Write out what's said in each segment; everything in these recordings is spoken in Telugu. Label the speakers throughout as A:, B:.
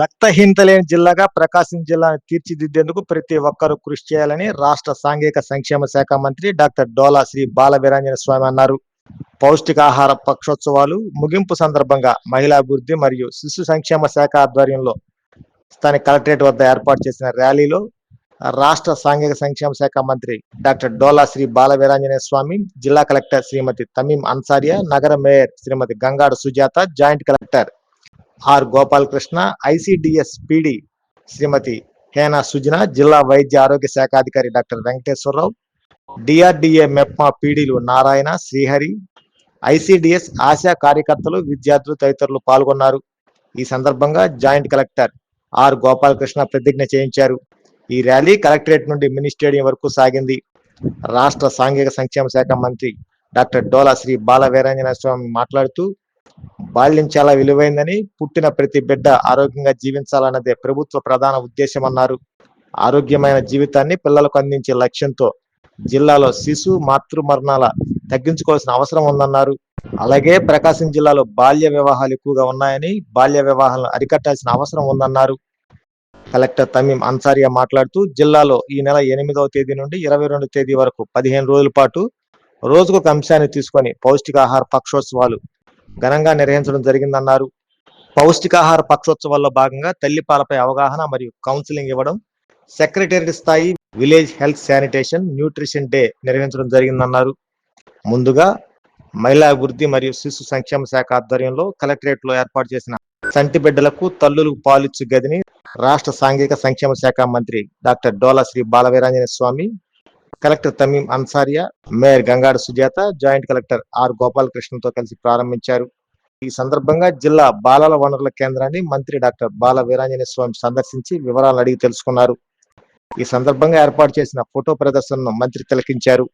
A: రక్తహీనత లేని జిల్లాగా ప్రకాశం జిల్లాను తీర్చిదిద్దేందుకు ప్రతి ఒక్కరూ కృషి చేయాలని రాష్ట్ర సాంఘిక సంక్షేమ శాఖ మంత్రి డాక్టర్ డోలా శ్రీ బాలవీరాంజన స్వామి అన్నారు. పౌష్టికాహార పక్షోత్సవాలు ముగింపు సందర్భంగా మహిళాభివృద్ధి మరియు శిశు సంక్షేమ శాఖ ఆధ్వర్యంలో స్థానిక కలెక్టరేట్ వద్ద ఏర్పాటు చేసిన ర్యాలీలో రాష్ట్ర సాంఘిక సంక్షేమ శాఖ మంత్రి డాక్టర్ డోలా శ్రీ బాలవీరాంజనేయ స్వామి జిల్లా కలెక్టర్ శ్రీమతి తమీం అన్సారియా నగర mayor Srimathi Gangadu Sujatha joint collector R Gopalakrishna ICDS PD Srimathi Hena Sujana జిల్లా వైద్య ఆరోగ్య శాఖ అధికారి డాక్టర్ వెంకటేశ్వరరావు డిఆర్డిఏ మెప్మా పీడీలు నారాయణ శ్రీహరి ఐసిడిఎస్ ఆశా కార్యకర్తలు విద్యార్థులు తదితరులు పాల్గొన్నారు. ఈ సందర్భంగా జాయింట్ కలెక్టర్ ఆర్ గోపాలకృష్ణ ప్రతిజ్ఞ చేయించారు. ఈ ర్యాలీ కలెక్టరేట్ నుండి మినీ స్టేడియం వరకు సాగింది. రాష్ట్ర సాంఘిక సంక్షేమ శాఖ మంత్రి డాక్టర్ డోలా శ్రీ బాల వీరాంజనేయ స్వామి మాట్లాడుతూ బాల్యం చాలా విలువైందని పుట్టిన ప్రతి బిడ్డ ఆరోగ్యంగా జీవించాలన్నదే ప్రభుత్వ ప్రధాన ఉద్దేశం అన్నారు ఆరోగ్యమైన జీవితాన్ని పిల్లలకు అందించే లక్ష్యంతో జిల్లాలో శిశు మాతృ మరణాల తగ్గించుకోవాల్సిన అవసరం ఉందన్నారు. అలాగే ప్రకాశం జిల్లాలో బాల్య వివాహాలు ఎక్కువగా ఉన్నాయని బాల్య వివాహాలను అరికట్టాల్సిన అవసరం ఉందన్నారు. కలెక్టర్ తమీం అన్సారియా మాట్లాడుతూ జిల్లాలో ఈ నెల ఎనిమిదవ తేదీ నుండి ఇరవై రెండు తేదీ వరకు పదిహేను రోజుల పాటు రోజుకొక అంశాన్ని తీసుకొని పౌష్టికాహార పక్షోత్సవాలు ఘనంగా నిర్వహించడం జరిగిందన్నారు. పౌష్టికాహార పక్షోత్సవాల్లో భాగంగా తల్లిపాలపై అవగాహన మరియు కౌన్సిలింగ్ ఇవ్వడం సెక్రటేరియట్ స్థాయి village health sanitation nutrition day నిర్వహించడం జరిగిందన్నారు. ముందుగా మహిళా అభివృద్ధి మరియు శిశు సంక్షేమ శాఖ ఆధ్వర్యంలో కలెక్టరేట్లో ఏర్పాటు చేసిన సంటి బిడ్డలకు తల్లులకు పాలిచ్చు గదిని రాష్ట్ర సాంఘిక సంక్షేమ శాఖ మంత్రి doctor Dola Sri Balaveeranjaneya Swamy collector Tameem Ansariya mayor Gangada Sujatha joint collector R గోపాలకృష్ణతో కలిసి ప్రారంభించారు. ఈ సందర్భంగా జిల్లా బాలల వనరుల కేంద్రాన్ని మంత్రి డాక్టర్ బాల వీరాంజనే స్వామి సందర్శించి వివరాలు అడిగి తెలుసుకున్నారు. ఈ సందర్భంగా ఏర్పాటు చేసిన ఫోటో ప్రదర్శనను మంత్రి తిలకించారు.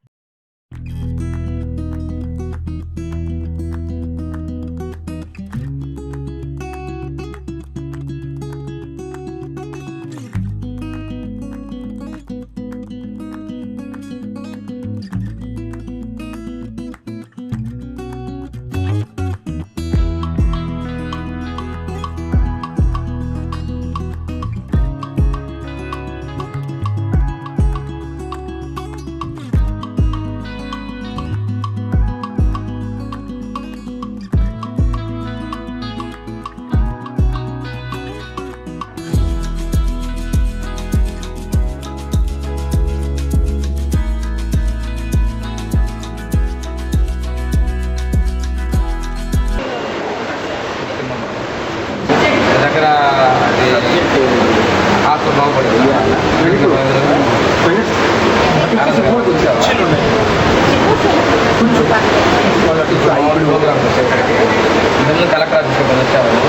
B: కలెక్టర్ ఆఫీస్కి పని వచ్చేవాళ్ళు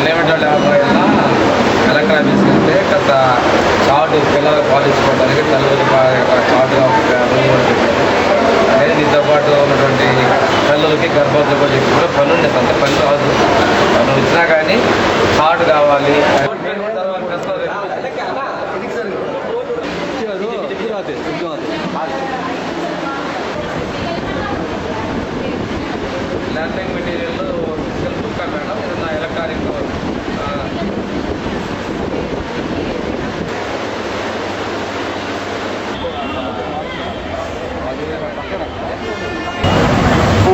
B: ఎలిమెంట్ వాళ్ళు కలెక్టర్ ఆఫీస్కి వెళ్తే గత చాటు పిల్లలకు పాలించుకోవడానికి తల్లులు learning material self book madam ఏదన్నా ఎలక్ట్రానిక్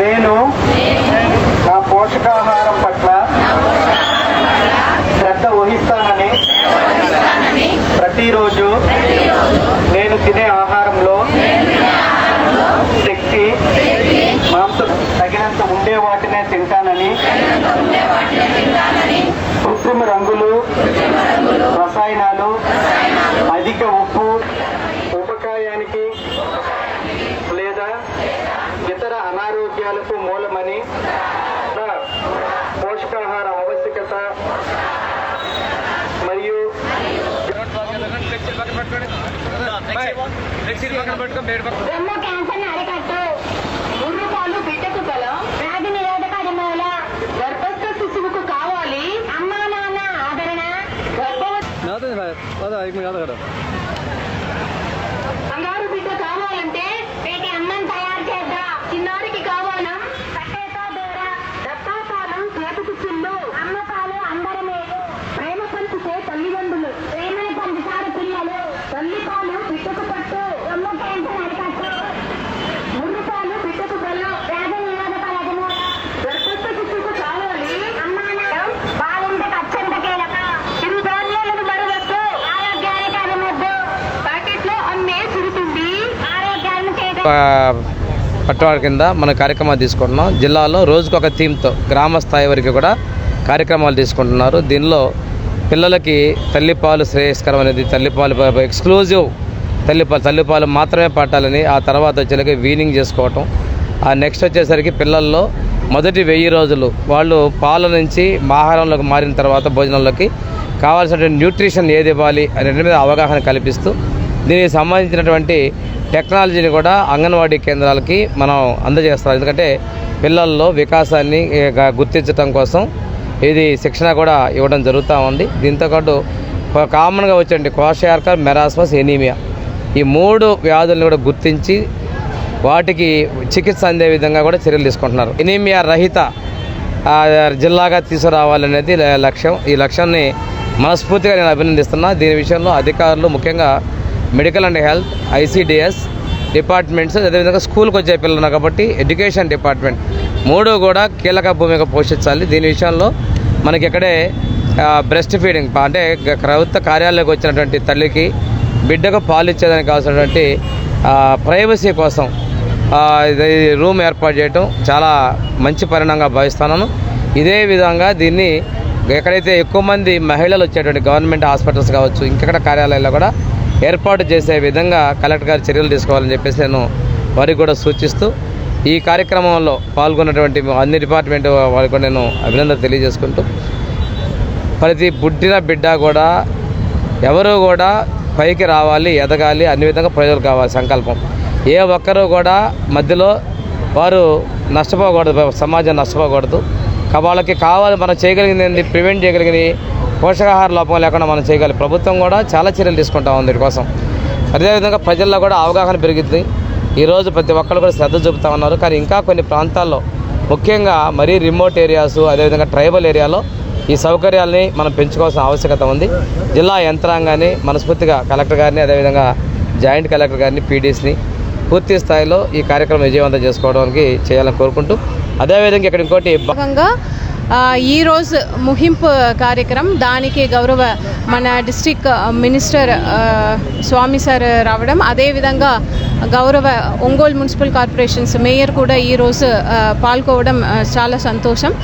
C: నేను నా పోషకాహారం పట్ల శ్రద్ధ వహిస్తానని ప్రతిరోజు నేను తినే ఆహారంలో అనారోగ్యాలకు మూలమని పోషకాహార ఆవశ్యకత మరియు
D: కావాలి. అమ్మా నాన్న ఆదరణ. గర్భవతి
B: పట్టువాడి కింద మన కార్యక్రమాలు తీసుకుంటున్నాం. జిల్లాలో రోజుకొక ఒక థీమ్తో గ్రామ స్థాయి వరకు కూడా కార్యక్రమాలు తీసుకుంటున్నారు. దీనిలో పిల్లలకి తల్లిపాలు శ్రేయస్కరం అనేది తల్లిపాలు ఎక్స్క్లూజివ్ తల్లిపాలు తల్లిపాలు మాత్రమే పట్టాలని ఆ తర్వాత వచ్చేసరికి వీనింగ్ చేసుకోవటం. ఆ నెక్స్ట్ వచ్చేసరికి పిల్లల్లో మొదటి వెయ్యి రోజులు వాళ్ళు పాల నుంచి ఆహారంలోకి మారిన తర్వాత భోజనంలోకి కావాల్సినటువంటి న్యూట్రిషన్ ఏది ఇవ్వాలి అనే మీద అవగాహన కల్పిస్తూ దీనికి సంబంధించినటువంటి టెక్నాలజీని కూడా అంగన్వాడీ కేంద్రాలకి మనం అందజేస్తాం. ఎందుకంటే పిల్లల్లో వికాసాన్ని గుర్తించడం కోసం ఇది శిక్షణ కూడా ఇవ్వడం జరుగుతూ ఉంది. దీంతోపాటు కామన్గా వచ్చేటి కోషయార్కర్ మెరాస్మస్ ఎనీమియా ఈ మూడు వ్యాధులను కూడా గుర్తించి వాటికి చికిత్స అందే విధంగా కూడా చర్యలు తీసుకుంటున్నారు. ఎనీమియా రహిత జిల్లాగా తీసుకురావాలనేది లక్ష్యం. ఈ లక్ష్యాన్ని మనస్ఫూర్తిగా నేను అభినందిస్తున్నా. దీని విషయంలో అధికారులు ముఖ్యంగా medical and health ICDS departments అదేవిధంగా స్కూల్కి వచ్చే పిల్లలు కాబట్టి ఎడ్యుకేషన్ డిపార్ట్మెంట్. మూడు కూడా కీలక భూమిక పోషించాలి. దీని విషయంలో మనకి ఇక్కడే బ్రెస్ట్ ఫీడింగ్ అంటే ప్రభుత్వ కార్యాలయంలోకి వచ్చినటువంటి తల్లికి బిడ్డకు పాలు ఇచ్చేదానికి కావాల్సినటువంటి ప్రైవసీ కోసం ఇది రూమ్ ఏర్పాటు చేయటం చాలా మంచి పరిణామంగా భావిస్తున్నాను. ఇదే విధంగా దీన్ని ఎక్కడైతే ఎక్కువ మంది మహిళలు వచ్చేటువంటి గవర్నమెంట్ హాస్పిటల్స్ కావచ్చు ఇంకెక్కడ కార్యాలయాల్లో కూడా ఏర్పాటు చేసే విధంగా కలెక్టర్ గారు చర్యలు తీసుకోవాలని చెప్పేసి నేను వారికి కూడా సూచిస్తూ ఈ కార్యక్రమంలో పాల్గొన్నటువంటి అన్ని డిపార్ట్మెంట్ వారికి కూడా నేను అభినందన తెలియజేసుకుంటూ ప్రతి పుట్టిన బిడ్డ కూడా ఎవరు కూడా పైకి రావాలి ఎదగాలి అన్ని విధంగా ప్రజలు కావాలి సంకల్పం. ఏ ఒక్కరూ కూడా మధ్యలో వారు నష్టపోకూడదు సమాజం నష్టపోకూడదు. వాళ్ళకి కావాలి మనం చేయగలిగింది ప్రివెంట్ చేయగలిగింది పోషకాహార లోపం లేకుండా మనం చేయగలి ప్రభుత్వం కూడా చాలా చర్యలు తీసుకుంటా ఉంది వీటి కోసం. అదేవిధంగా ప్రజల్లో కూడా అవగాహన పెరుగుతుంది ఈరోజు ప్రతి ఒక్కరు కూడా శ్రద్ధ చూపుతా ఉన్నారు. కానీ ఇంకా కొన్ని ప్రాంతాల్లో ముఖ్యంగా మరీ రిమోట్ ఏరియాస్ అదేవిధంగా ట్రైబల్ ఏరియాలో ఈ సౌకర్యాల్ని మనం పెంచుకోవాల్సిన ఆవశ్యకత ఉంది. జిల్లా యంత్రాంగాన్ని మనస్ఫూర్తిగా కలెక్టర్ గారిని అదేవిధంగా జాయింట్ కలెక్టర్ గారిని పీడీస్ని పూర్తి స్థాయిలో ఈ కార్యక్రమం విజయవంతం చేసుకోవడానికి చేయాలని కోరుకుంటూ అదేవిధంగా ఇక్కడ ఇంకోటి బ-
E: భాగంగా ఈరోజు ముహింపు కార్యక్రమం. దానికి గౌరవ మన డిస్టిక్ మినిస్టర్ స్వామి సార్ రావడం. అదేవిధంగా గౌరవ ఒంగోలు మున్సిపల్ కార్పొరేషన్స్ మేయర్ కూడా ఈరోజు పాల్గొవడం చాలా సంతోషం.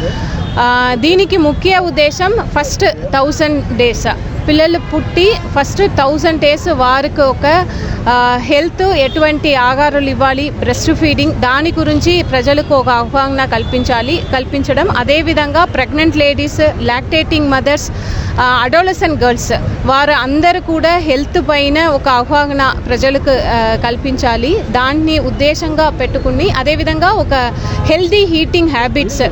E: దీనికి ముఖ్య ఉద్దేశం ఫస్ట్ థౌజండ్ డేస్. పిల్లలు పుట్టి ఫస్ట్ థౌజండ్ డేస్ వారికి ఒక హెల్త్ ఎటువంటి ఆహారాలు ఇవ్వాలి బ్రెస్ట్ ఫీడింగ్ దాని గురించి ప్రజలకు ఒక అవగాహన కల్పించాలి కల్పించడం. అదేవిధంగా pregnant ladies lactating mothers adolescent girls వారు అందరూ కూడా హెల్త్ పైన ఒక అవగాహన ప్రజలకు కల్పించాలి. దాన్ని ఉద్దేశంగా పెట్టుకుని అదేవిధంగా ఒక హెల్దీ హీటింగ్ హ్యాబిట్స్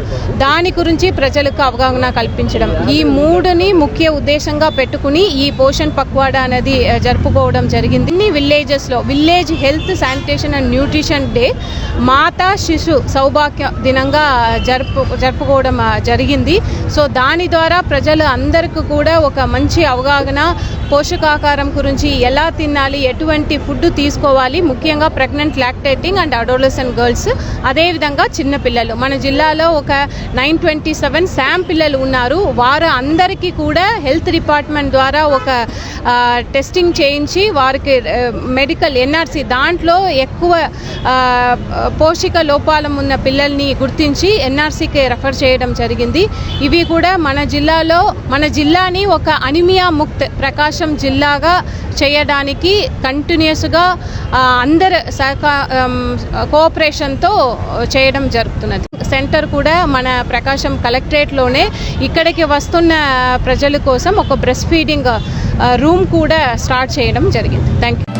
E: దాని గురించి ప్రజలకు అవగాహన కల్పించడం. ఈ మూడుని ముఖ్య ఉద్దేశంగా పెట్టు పెట్టుకుని ఈ పోషన్ పక్వాడా అనేది జరుపుకోవడం జరిగింది. ఇన్ని విలేజెస్లో village health sanitation and nutrition day మాతా శిశు సౌభాగ్య దినంగా జరుపు జరుపుకోవడం జరిగింది. సో దాని ద్వారా ప్రజలు అందరికీ కూడా ఒక మంచి అవగాహన పోషకాహారం గురించి ఎలా తినాలి ఎటువంటి ఫుడ్ తీసుకోవాలి ముఖ్యంగా pregnant lactating and adolescent girls అదేవిధంగా చిన్నపిల్లలు మన జిల్లాలో ఒక నైన్ ట్వంటీ సెవెన్ శామ్ పిల్లలు ఉన్నారు. వారు అందరికీ కూడా హెల్త్ డిపార్ట్మెంట్ ద్వారా ఒక టెస్టింగ్ చేయించి వారికి మెడికల్ ఎన్ఆర్సి దాంట్లో ఎక్కువ పోషక లోపాలం ఉన్న పిల్లల్ని గుర్తించి ఎన్ఆర్సీకి రెఫర్ చేయడం జరిగింది. ఇవి కూడా మన జిల్లాలో మన జిల్లాని ఒక అనిమియా ముక్త్ ప్రకాశం జిల్లాగా చేయడానికి కంటిన్యూస్గా అందరు సహకా కోఆపరేషన్తో చేయడం జరుగుతున్నది. సెంటర్ కూడా మన ప్రకాశం కలెక్టరేట్లోనే ఇక్కడికి వస్తున్న ప్రజల కోసం ఒక బ్రెస్ట్ ఫీడింగ్ రూమ్ కూడా స్టార్ట్ చేయడం జరిగింది. Thank you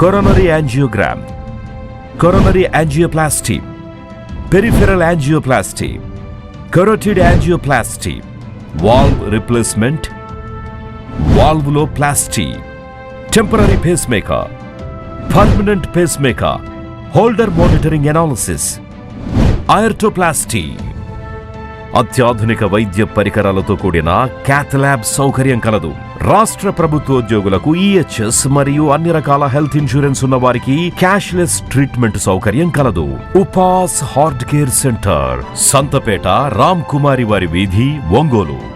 F: coronary angiogram coronary angioplasty peripheral angioplasty carotid angioplasty valve replacement valvuloplasty temporary pacemaker permanent pacemaker Holter monitoring analysis aortoplasty అత్యాధునిక వైద్య పరికరాలతో కూడిన క్యాథ్లాబ్ సౌకర్యం కలదు రాష్ట్ర ప్రభుత్వోద్యోగులకు ఈహెచ్ఎస్ మరియు అన్ని రకాల హెల్త్ ఇన్సూరెన్స్ ఉన్న వారికి క్యాష్లెస్ ట్రీట్మెంట్ సౌకర్యం కలదు. Upas heart care centre Santhapeta Ram Kumari వారి వీధి ఒంగోలు.